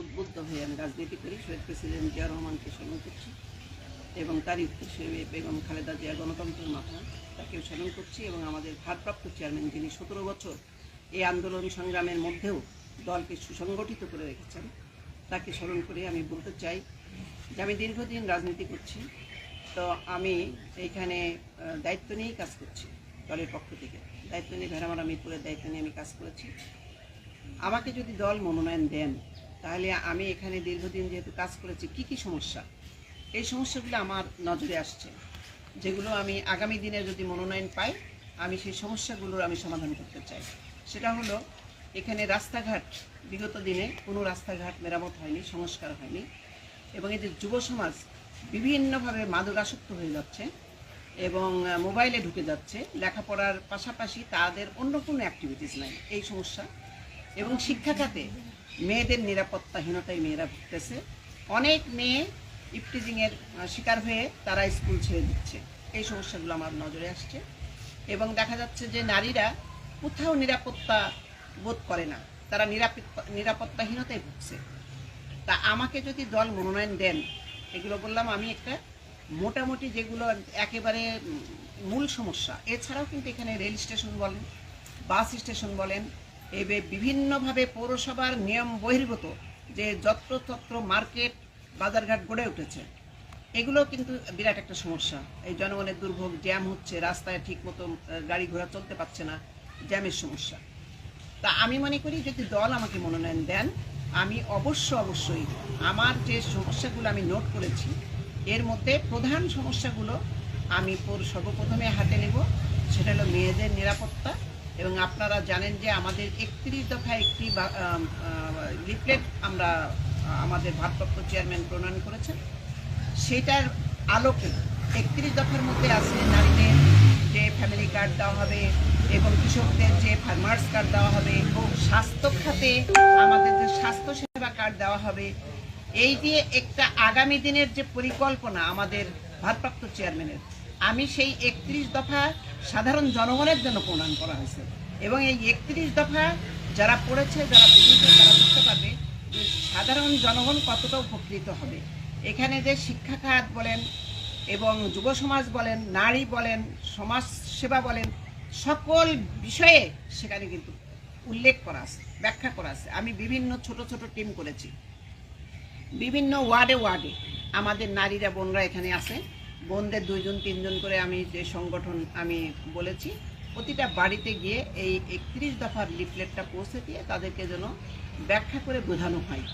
উদ্বুদ্ধ হয়ে আমি রাজনীতি করি, শহীদ প্রেসিডেন্ট জিয়া রহমানকে স্মরণ করছি এবং তারই হিসেবে বেগম খালেদা জিয়া গণতন্ত্রের মাথা তাকেও স্মরণ করছি এবং আমাদের ভারপ্রাপ্ত চেয়ারম্যান যিনি সতেরো বছর এই আন্দোলন সংগ্রামের মধ্যেও দলকে সুসংগঠিত করে রেখেছেন, তাকে স্মরণ করে আমি বলতে চাই যে আমি দীর্ঘদিন রাজনীতি করছি, তো আমি এইখানে দায়িত্ব নিয়েই কাজ করছি দলের পক্ষ থেকে। দায়িত্ব নিয়ে ভেড়ামারা মিরপুরের দায়িত্ব নিয়ে আমি কাজ করেছি। আমাকে যদি দল মনোনয়ন দেন তাহলে আমি এখানে দীর্ঘদিন যেহেতু কাজ করেছি, কি কি সমস্যা? এই সমস্যাগুলো আমার নজরে আসছে। যেগুলো আমি আগামী দিনে যদি মনোনয়ন পাই, আমি সেই সমস্যাগুলোর আমি সমাধান করতে চাই। সেটা হলো, এখানে রাস্তাঘাট, বিগত দিনে কোনো রাস্তাঘাট মেরামত হয়নি, সংস্কার হয়নি এবং এই যে যুব সমাজ বিভিন্নভাবে মাদকাসক্ত হয়ে যাচ্ছে এবং মোবাইলে ঢুকে যাচ্ছে। লেখাপড়ার পাশাপাশি তাদের অন্য কোনো অ্যাক্টিভিটিস নাই। এই সমস্যা এবং শিক্ষা খাতে মেয়েদের নিরাপত্তাহীনতায় মেয়েরা ভুগতেছে। অনেক মেয়ে ইফটিজিংয়ের শিকার হয়ে তারা স্কুল ছেড়ে দিচ্ছে। এই সমস্যাগুলো আমার নজরে আসছে এবং দেখা যাচ্ছে যে নারীরা কোথাও নিরাপত্তা বোধ করে না। তারা নিরাপত্তা, নিরাপত্তাহীনতায় ভুগছে। তা আমাকে যদি দল মনোনয়ন দেন, এগুলো বললাম আমি একটা মোটামুটি যেগুলো একেবারে মূল সমস্যা। এছাড়াও কিন্তু এখানে রেল স্টেশন বলেন, বাস স্টেশন বলেন এবে বিভিন্নভাবে পৌরসভার নিয়ম বহির্ভূত যে যত্রতত্র মার্কেট বাজারঘাট গড়ে উঠেছে। এগুলো কিন্তু বিরাট একটা সমস্যা। এই জনগণের দুর্ভোগ জ্যাম হচ্ছে, রাস্তায় ঠিক মতো গাড়ি ঘোড়া চলতে পারছে না, জ্যামের সমস্যা। তা আমি মনে করি যদি দল আমাকে মনোনয়ন দেন, আমি অবশ্য অবশ্যই আমার যে সমস্যাগুলো আমি নোট করেছি, এর মধ্যে প্রধান সমস্যাগুলো আমি পর সর্বপ্রথমে হাতে নেব, সেটা হলো মেয়েদের নিরাপত্তা এবং আপনারা জানেন যে আমাদের একত্রিশ দফায় একটি লিফলেট আমরা আমাদের ভারপ্রাপ্ত চেয়ারম্যান প্রণয়ন করেছেন। সেটার আলোকে একত্রিশ দফার মধ্যে আছে নারীদের যে ফ্যামিলি কার্ড দেওয়া হবে এবং কৃষকদের যে ফার্মার্স কার্ড দেওয়া হবে এবং স্বাস্থ্য খাতে আমাদের যে স্বাস্থ্য সেবা কার্ড দেওয়া হবে। এই দিয়ে একটা আগামী দিনের যে পরিকল্পনা আমাদের ভারপ্রাপ্ত চেয়ারম্যানের আমি সেই একত্রিশ দফা সাধারণ জনগণের জন্য প্রণয়ন করা হয়েছে। এবং এই একত্রিশ দফা যারা পড়েছে, যারা বুঝেছে তারা বুঝতে পারবে যে সাধারণ জনগণ কতটা উপকৃত হবে। এখানে যে শিক্ষা খাত বলেন এবং যুব সমাজ বলেন, নারী বলেন, সমাজ সেবা বলেন, সকল বিষয়ে সেখানে কিন্তু উল্লেখ করা আছে, ব্যাখ্যা করা আছে। আমি বিভিন্ন ছোট ছোট টিম করেছি। বিভিন্ন ওয়ার্ডে ওয়ার্ডে আমাদের নারীরা, বোনরা এখানে আছে। বোনদের দুইজন, তিনজন করে আমি যে সংগঠন আমি বলেছি, প্রতিটা বাড়িতে গিয়ে এই একত্রিশ দফার লিফলেটটা পৌঁছে দিয়ে তাদেরকে যেন ব্যাখ্যা করে বোঝানো হয়।